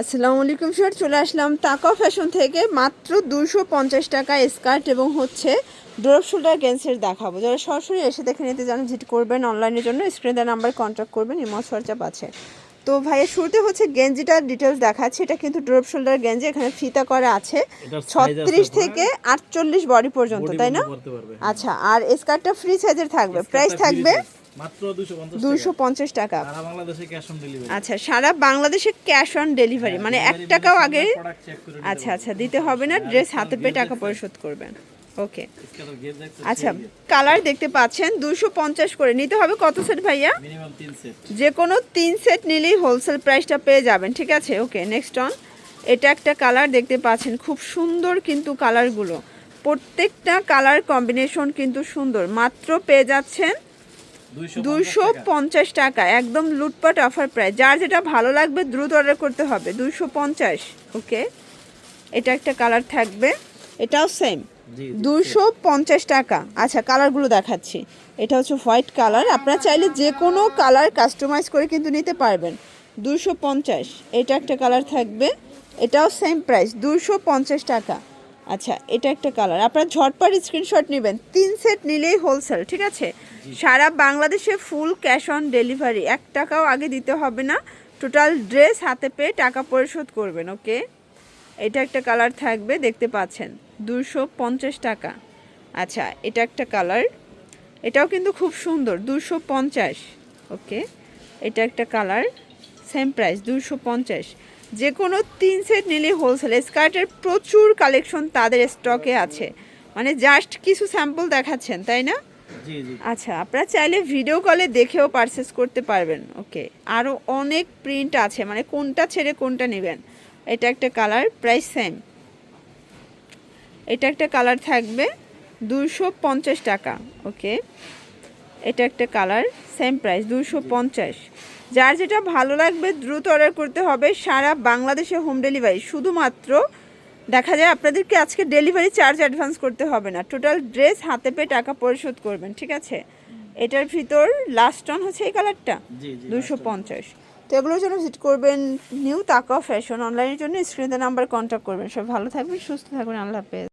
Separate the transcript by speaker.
Speaker 1: আসসালামু আলাইকুম স্যার চলে আসলাম তাকা ফ্যাশন থেকে। মাত্র দুশো পঞ্চাশ টাকা স্কার্ট এবং হচ্ছে ড্রপ শোল্ডার গেন্সের দেখাবো। যারা সরাসরি এসে দেখে নিতে জানেন ভিজিট করবেন অনলাইনের জন্য। স্ক্রিন দেওয়ার নাম্বার কন্ট্যাক্ট করবেন ইমস হোয়াটসঅ্যাপ আছে। তো ভাইয়ের শুরুতে হচ্ছে গেঞ্জিটার ডিটেলস দেখাচ্ছে। এটা কিন্তু ড্রপ শোল্ডার গেঞ্জি এখানে ফিতা করা আছে। ছত্রিশ থেকে আটচল্লিশ বডি পর্যন্ত তাই না?
Speaker 2: পারবে
Speaker 1: আচ্ছা আর স্কার্টটা ফ্রি সাইজের থাকবে। প্রাইস থাকবে
Speaker 2: 250
Speaker 1: দুশো
Speaker 2: টাকা।
Speaker 1: আচ্ছা সারা বাংলাদেশে ক্যাশ অন ডেলিভারি মানে এক টাকাও আগে
Speaker 2: চেক করে
Speaker 1: আচ্ছা আচ্ছা দিতে হবে না ড্রেস হাতে পেয়ে টাকা পরিশোধ করবেন। ওকে আচ্ছা কালার দেখতে পাচ্ছেন দুশো পঞ্চাশ করে। নিতে হবে কত সেট ভাইয়া?
Speaker 2: মিনিমাম 3 সেট
Speaker 1: যে কোনো তিন সেট নিলেই হোলসেল প্রাইসটা পেয়ে যাবেন ঠিক আছে? ওকে নেক্সট অন এটা একটা কালার দেখতে পাচ্ছেন খুব সুন্দর কিন্তু কালারগুলো প্রত্যেকটা কালার কম্বিনেশন কিন্তু সুন্দর। মাত্র পেয়ে যাচ্ছেন
Speaker 2: 250
Speaker 1: দুশো
Speaker 2: টাকা
Speaker 1: পঞ্চাশ টাকা। একদম লুটপাট অফার প্রাইস যার যেটা ভালো লাগবে দ্রুত অর্ডার করতে হবে। দুশো পঞ্চাশ ওকে? এটা একটা কালার থাকবে। এটাও সেম দুশো পঞ্চাশ টাকা। আচ্ছা কালারগুলো দেখাচ্ছি। এটা হচ্ছে হোয়াইট কালার আপনারা চাইলে যে কোনো কালার কাস্টমাইজ করে কিন্তু নিতে পারবেন। দুশো পঞ্চাশ এটা একটা কালার থাকবে। এটাও সেম প্রাইস দুশো পঞ্চাশ টাকা। আচ্ছা এটা একটা কালার আপনারা ঝটপট স্ক্রিনশট নেবেন। তিন সেট নিলেই হোলসেল ঠিক আছে? সারা বাংলাদেশে ফুল ক্যাশ অন ডেলিভারি এক টাকাও আগে দিতে হবে না। টোটাল ড্রেস হাতে পেয়ে টাকা পরিশোধ করবেন ওকে এটা একটা কালার থাকবে দেখতে পাচ্ছেন। দুশো পঞ্চাশ টাকা। আচ্ছা এটা একটা কালার এটাও কিন্তু খুব সুন্দর দুশো পঞ্চাশ ওকে এটা একটা কালার সেম প্রাইস দুশো পঞ্চাশ। যে কোনো তিন সেট নিলে হোলসেল স্কার্টের প্রচুর কালেকশন তাদের স্টকে আছে। মানে জাস্ট কিছু স্যাম্পল দেখাচ্ছেন তাই না? আচ্ছা আপনারা চাইলে ভিডিও কলে দেখেও পারচেস করতে পারবেন ওকে আরও অনেক প্রিন্ট আছে মানে কোনটা ছেড়ে কোনটা নেবেন। এটা একটা কালার প্রাইস সেম এটা একটা কালার থাকবে দুশো পঞ্চাশ টাকা ওকে এটা একটা কালার সেম প্রাইস দুশো পঞ্চাশ। যার যেটা ভালো লাগবে দ্রুত অর্ডার করতে হবে সারা বাংলাদেশে হোম ডেলিভারি শুধুমাত্র দেখা যায় আপনাদেরকে আজকে ডেলিভারি চার্জ অ্যাডভান্স করতে হবে না। টোটাল ড্রেস হাতে পেয়ে টাকা পরিশোধ করবেন ঠিক আছে? এটার ভিতর লাস্ট অন হচ্ছে এই কালারটা দুশো পঞ্চাশ। তো এগুলোর জন্য ভিজিট করবেন নিউ তাকা ফ্যাশন অনলাইনের জন্য স্ক্রিনে নাম্বার কন্ট্যাক্ট করবেন। সব ভালো থাকবেন সুস্থ থাকবেন আল্লাহ হাফেজ।